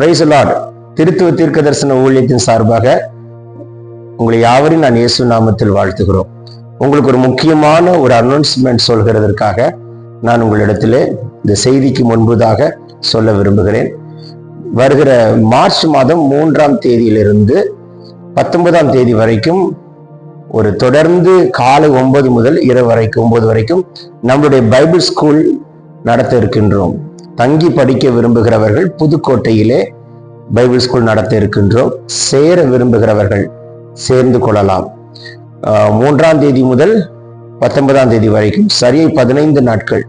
Price Lord திருத்துவ தீர்க்க தரிசன ஊழியத்தின் சார்பாக உங்களை யாவரையும் நான் இயேசு நாமத்தில் வாழ்த்துகிறோம். உங்களுக்கு ஒரு முக்கியமான ஒரு அனௌன்ஸ்மெண்ட் சொல்கிறதற்காக நான் உங்களிடத்திலே இந்த செய்திக்கு முன்பதாக சொல்ல விரும்புகிறேன். வருகிற மார்ச் மாதம் மூன்றாம் தேதியிலிருந்து பத்தொன்பதாம் தேதி வரைக்கும் ஒரு தொடர்ந்து காலை ஒன்பது முதல் இரவு வரைக்கும் ஒன்பது வரைக்கும் நம்மளுடைய பைபிள் ஸ்கூல் நடத்த இருக்கின்றோம். தங்கி படிக்க விரும்புகிறவர்கள் புதுக்கோட்டையிலே பைபிள் ஸ்கூல் நடத்த இருக்கின்றோம். சேர விரும்புகிறவர்கள் சேர்ந்து கொள்ளலாம். மூன்றாம் தேதி முதல் பத்தொன்பதாம் தேதி வரைக்கும் சரியை பதினைந்து நாட்கள்.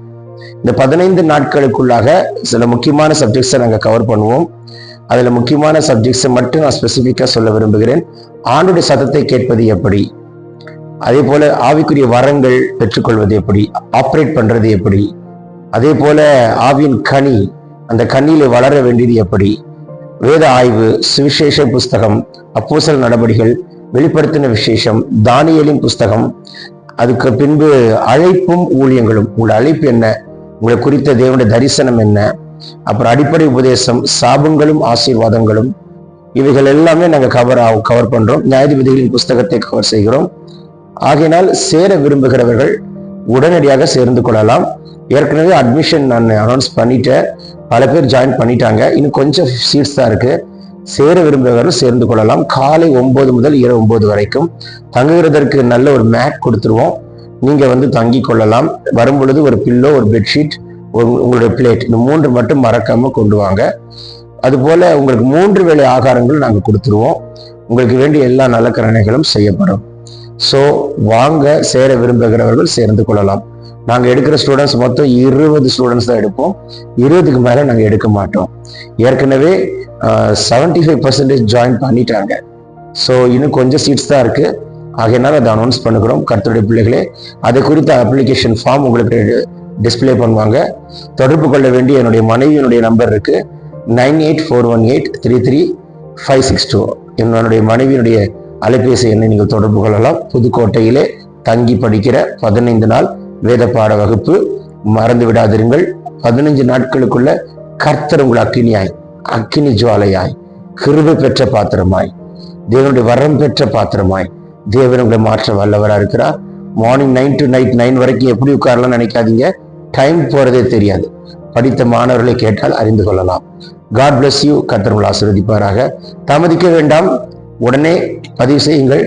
இந்த பதினைந்து நாட்களுக்குள்ளாக சில முக்கியமான சப்ஜெக்ட்ஸை நாங்கள் கவர் பண்ணுவோம். அதில் முக்கியமான சப்ஜெக்ட்ஸை மட்டும் நான் ஸ்பெசிஃபிக்காக சொல்ல விரும்புகிறேன். ஆண்டுடைய சத்தத்தை கேட்பது எப்படி? அதே போல ஆவிக்குரிய வரங்கள் பெற்றுக்கொள்வது எப்படி? ஆப்ரேட் பண்ணுறது எப்படி? அதே போல ஆவியின் கனி அந்த கனியில வளர வேண்டியது எப்படி? வேத ஆய்வு சுவிசேஷ புஸ்தகம் அப்போசல் நடவடிகள் வெளிப்படுத்தின விசேஷம் தானியலின் புஸ்தகம் அதுக்கு பின்பு அழைப்பும் ஊழியங்களும். உங்களோட அழைப்பு என்ன? உங்களை குறித்த தேவனுடைய தரிசனம் என்ன? அப்புறம் அடிப்படை உபதேசம் சாபங்களும் ஆசீர்வாதங்களும் இவைகள் எல்லாமே நாங்கள் கவர் கவர் பண்றோம். நியாயாதிபதிகளின் புஸ்தகத்தை கவர் செய்கிறோம். ஆகையினால் சேர விரும்புகிறவர்கள் உடனடியாக சேர்ந்து கொள்ளலாம். ஏற்கனவே அட்மிஷன் நான் அனௌன்ஸ் பண்ணிட்டேன். பல பேர் ஜாயின் பண்ணிட்டாங்க. இன்னும் கொஞ்சம் சீட்ஸ் தான் இருக்கு. சேர விரும்புகிறவர்கள் சேர்ந்து கொள்ளலாம். காலை ஒன்பது முதல் இரவு ஒன்பது வரைக்கும். தங்குகிறதற்கு நல்ல ஒரு மேட் கொடுத்துருவோம். நீங்க வந்து தங்கி கொள்ளலாம். வரும் பொழுது ஒரு பில்லோ ஒரு பெட்ஷீட் உங்களுடைய பிளேட் இந்த மூன்று மட்டும் மறக்காம கொண்டு வாங்க. அதுபோல உங்களுக்கு மூன்று வேளை ஆகாரங்கள் நாங்கள் கொடுத்துருவோம். உங்களுக்கு வேண்டிய எல்லா நலக்கரணைகளும் செய்யப்படும். ஸோ வாங்க சேர விரும்புகிறவர்கள் சேர்ந்து கொள்ளலாம். நாங்கள் எடுக்கிற ஸ்டூடெண்ட்ஸ் மொத்தம் இருபது ஸ்டூடெண்ட்ஸ் தான் எடுப்போம். இருபதுக்கு மேலே நாங்கள் எடுக்க மாட்டோம். ஏற்கனவே செவன்டி ஃபைவ் பர்சன்டேஜ் ஜாயின் பண்ணிட்டாங்க. ஸோ இன்னும் கொஞ்சம் சீட்ஸ் தான் இருக்கு. ஆகையினால் அதை அனௌன்ஸ் பண்ணுகிறோம். கருத்துடைய பிள்ளைகளே அதை குறித்த அப்ளிகேஷன் ஃபார்ம் உங்களுக்கு டிஸ்பிளே பண்ணுவாங்க. தொடர்பு கொள்ள வேண்டிய என்னுடைய மனைவியினுடைய நம்பர் இருக்கு. Nine eight four one eight three three five six two என்னுடைய மனைவியினுடைய அலைபேசி எண்ணை நீங்கள் தொடர்பு கொள்ளலாம். புதுக்கோட்டையிலே தங்கி படிக்கிற பதினைந்து நாள் வேத பாட வகுப்பு. மறந்து விடாதிருங்கள். பதினைஞ்சு நாட்களுக்குள்ள கர்த்தர் உங்கள் அக்கினியாய் அக்கினி ஜுவாலையாய் கிருபை பெற்ற பாத்திரமாய் தேவனுடைய வரம் பெற்ற பாத்திரமாய் தேவன் உங்களை மாற்ற வல்லவரா இருக்கிறார். Morning nine to night nine வரைக்கும் எப்படி உட்காரலாம் நினைக்காதீங்க. டைம் போறதே தெரியாது. படித்த மாணவர்களை கேட்டால் அறிந்து கொள்ளலாம். காட் பிளஸ் யூ கர்த்தர் உங்களை ஆசீர்வதிப்பாராக. தாமதிக்க வேண்டாம். உடனே பதிவு செய்யுங்கள்.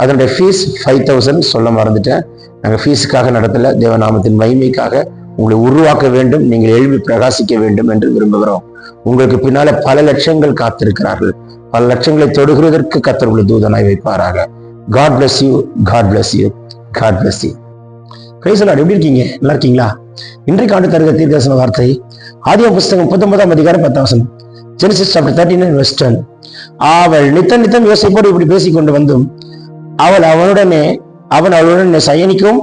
அதனுடைய ஃபீஸ் ஃபைவ் தௌசண்ட் சொல்ல மறந்துட்டேன். நாங்கள் ஃபீஸுக்காக நடத்தல. தேவநாமத்தின் மகிமைக்காக உங்களை உருவாக்க வேண்டும். நீங்கள் எழுப்பி பிரகாசிக்க வேண்டும் என்று விரும்புகிறோம். உங்களுக்கு பின்னால பல லட்சங்கள் காத்திருக்கிறார்கள். பல லட்சங்களை தொடுகிறதற்கு கத்தர் தூதனாய் வைப்பாராக. God bless you God bless you God bless you கிரைசலாட் எப்படி இருக்கீங்க? நல்லா இருக்கீங்களா? இன்றைக்கு ஆண்டு தருக தீர்க்கசன வார்த்தை. ஆதிய புஸ்தகம் பத்தொன்பதாம் அதிகாரம் பத்தாம் வசனம். Genesis chapter thirty nine western அவள் நித்தம் நித்தம் யோசிப்போடு இப்படி பேசிக்கொண்டு வந்தும் அவள் அவனுடனே அவன் அவளுடன் சயனிக்கும்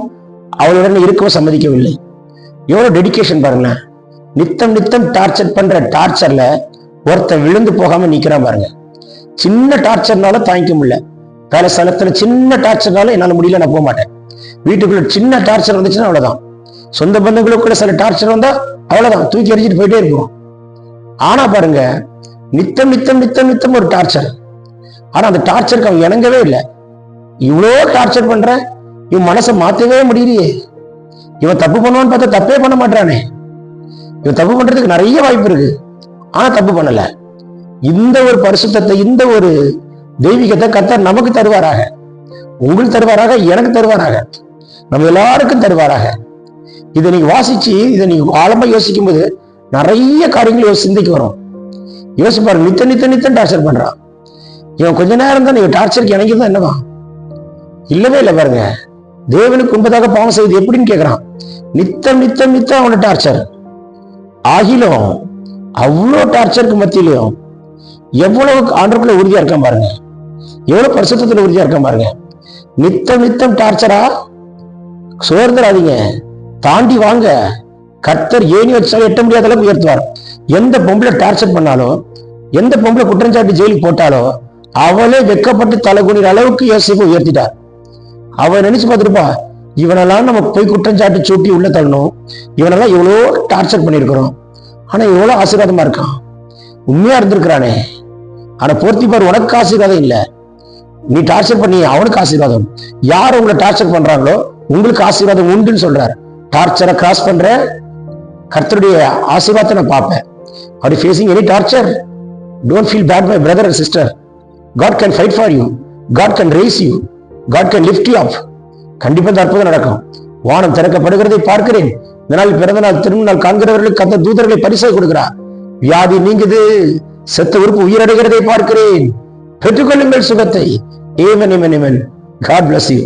அவளுடன் இருக்கவும் சம்மதிக்கவில்லை. எவ்வளவு டெடிகேஷன் பாருங்களேன். நித்தம் நித்தம் டார்ச்சர் பண்ற டார்ச்சர்ல ஒருத்தன் விழுந்து போகாம நிக்கிறான் பாருங்க. சின்ன டார்ச்சர்னால தாங்கிக்க முடியல. வேலை ஸ்தலத்துல சின்ன டார்ச்சர்னால என்னால முடியல நான் போக மாட்டேன். வீட்டுக்குள்ள சின்ன டார்ச்சர் வந்துச்சுன்னா அவ்வளவுதான். சொந்த பந்தங்களுக்குள்ள சில டார்ச்சர் வந்தா அவ்வளவுதான். தூக்கி எறிஞ்சிட்டு போயிட்டே இருப்போம். ஆனா பாருங்க நித்தம் நித்தம் நித்தம் நித்தம் ஒரு டார்ச்சர் ஆனா அந்த டார்ச்சருக்கு அவன் இணங்கவே இல்லை. இவ்வளோ டார்ச்சர் பண்ற இவன் மனசை மாத்தவே முடியலையே. இவன் தப்பு பண்ணுவான்னு பார்த்தா தப்பே பண்ண மாட்டானே இவன் தப்பு பண்றதுக்கு நிறைய வாய்ப்பு இருக்கு. ஆனா தப்பு பண்ணல. இந்த ஒரு பரிசுத்தத்தை இந்த ஒரு தெய்வீகத்தை கத்தர் நமக்கு தருவாராக. உங்களுக்கு தருவாராக எனக்கு தருவாராக. நம்ம எல்லாருக்கும் தருவாராக. இதை நீங்க வாசிச்சு இதை நீங்க ஆழமா யோசிக்கும் போது நிறைய காரியங்கள் யோசி- சிந்தைக்கு வரும். யோசிப்பாரு நித்த நித்த நித்தம் டார்ச்சர் பண்றான். இவன் கொஞ்ச நேரம் தான் இவன் டார்ச்சருக்கு இணங்கிதான் என்னவா? இல்லவே இல்லை பாருங்க. தேவனுக்கு உண்பதாக பாவம் செய்வது எப்படின்னு கேக்குறான். நித்தம் நித்தம் நித்தம் அவன டார்ச்சர் ஆகிலும் அவ்வளோ டார்ச்சருக்கு மத்தியிலையும் எவ்வளவு ஆண்டருக்குள்ள உறுதியா இருக்கான் பாருங்க. எவ்வளவு பரிசுத்தத்துல உறுதியா இருக்கான் பாருங்க. நித்தம் நித்தம் டார்ச்சரா சோர்ந்துடாதீங்க. தாண்டி வாங்க. கர்த்தர் ஏணி வச்சாலும் எட்ட முடியாத அளவுக்கு உயர்த்துவார். எந்த பொம்பளை டார்ச்சர் பண்ணாலும் எந்த பொம்பளை குற்றஞ்சாட்டி ஜெயிலுக்கு போட்டாலோ அவளே வெக்கப்பட்டு தலைகுனிற அளவுக்கு யோசிப்பு உயர்த்திட்டார். அவன் நினைச்சு பார்த்துருப்பா இவனெல்லாம் நம்ம போய் குற்றஞ்சாட்டு சூட்டி உள்ள தள்ளணும். இவனெல்லாம் எவ்வளோ டார்ச்சர் பண்ணியிருக்கிறோம். ஆனா எவ்வளோ ஆசீர்வாதமா இருக்கான். உண்மையா இருந்திருக்கிறானே. ஆனா போர்த்திப்பார் உனக்கு ஆசீர்வாதம் இல்லை. நீ டார்ச்சர் பண்ணி அவனுக்கு ஆசீர்வாதம். யார் உங்களை டார்ச்சர் பண்றாங்களோ உங்களுக்கு ஆசீர்வாதம் உண்டுன்னு சொல்றாரு. டார்ச்சரை கிராஸ் பண்ற கர்த்தருடைய ஆசீர்வாதத்தை நான் பார்ப்பேன். Are facing any torture don't feel bad my brother and sister God can fight for you God can raise you God can lift you up கண்டிப்பாக இந்த அற்புதம் நடக்கும். வானம் திறக்கப்படுகிறதை பார்க்கிறேன். இந்த நாள் பிறந்த நாள் திரும்ப நாள் காண்கிறவர்களுக்கு அந்த தூதர்களை பரிசை கொடுக்கிறார். வியாதி நீங்குது. செத்த உறுப்பு உயிரடைகிறதை பார்க்கிறேன். பெற்றுக்கொள்ளுங்கள் சுகத்தை. Amen amen amen God bless you